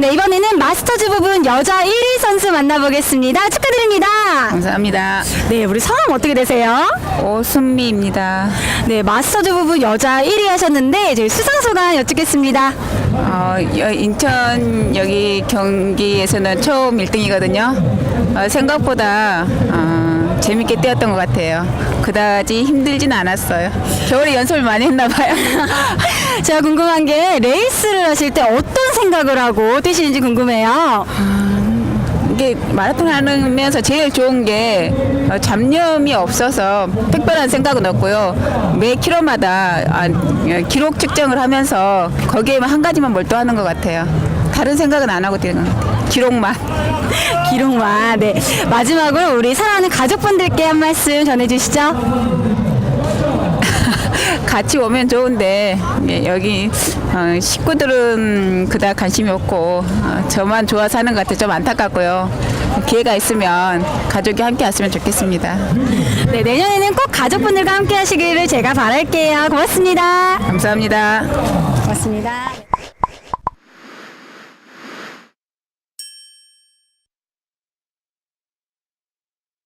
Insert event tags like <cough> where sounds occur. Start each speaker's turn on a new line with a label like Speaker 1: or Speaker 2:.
Speaker 1: 네, 이번에는 마스터즈 부분 여자 1위 선수 만나보겠습니다. 축하드립니다.
Speaker 2: 감사합니다.
Speaker 1: 네, 우리 성함 어떻게 되세요?
Speaker 2: 오순미입니다.
Speaker 1: 네, 마스터즈 부분 여자 1위 하셨는데 저희 수상 소감 여쭙겠습니다.
Speaker 2: 어, 여- 인천 여기 경기에서는 처음 1등이거든요. 어, 생각보다 어, 재밌게 뛰었던 것 같아요. 그다지 힘들진 않았어요. 겨울에 연습을 많이 했나 봐요. <laughs>
Speaker 1: 제가 궁금한 게 레이스를 하실 때 어떤 생각을 하고 뛰시는지 궁금해요.
Speaker 2: 이게 마라톤 하면서 제일 좋은 게 어, 잡념이 없어서 특별한 생각은 없고요. 매 킬로마다 아, 어, 기록 측정을 하면서 거기에만 한 가지만 몰두하는 것 같아요. 다른 생각은 안 하고 뛰는. 기록만. <laughs>
Speaker 1: 기록만. 네. 마지막으로 우리 사랑하는 가족분들께 한 말씀 전해주시죠.
Speaker 2: 같이 오면 좋은데 예, 여기 어, 식구들은 그닥 관심이 없고 어, 저만 좋아서 하는 것 같아 좀 안타깝고요. 기회가 있으면 가족이 함께 왔으면 좋겠습니다.
Speaker 1: 네, 내년에는 꼭 가족분들과 함께 하시기를 제가 바랄게요. 고맙습니다.
Speaker 2: 감사합니다.
Speaker 1: 고맙습니다.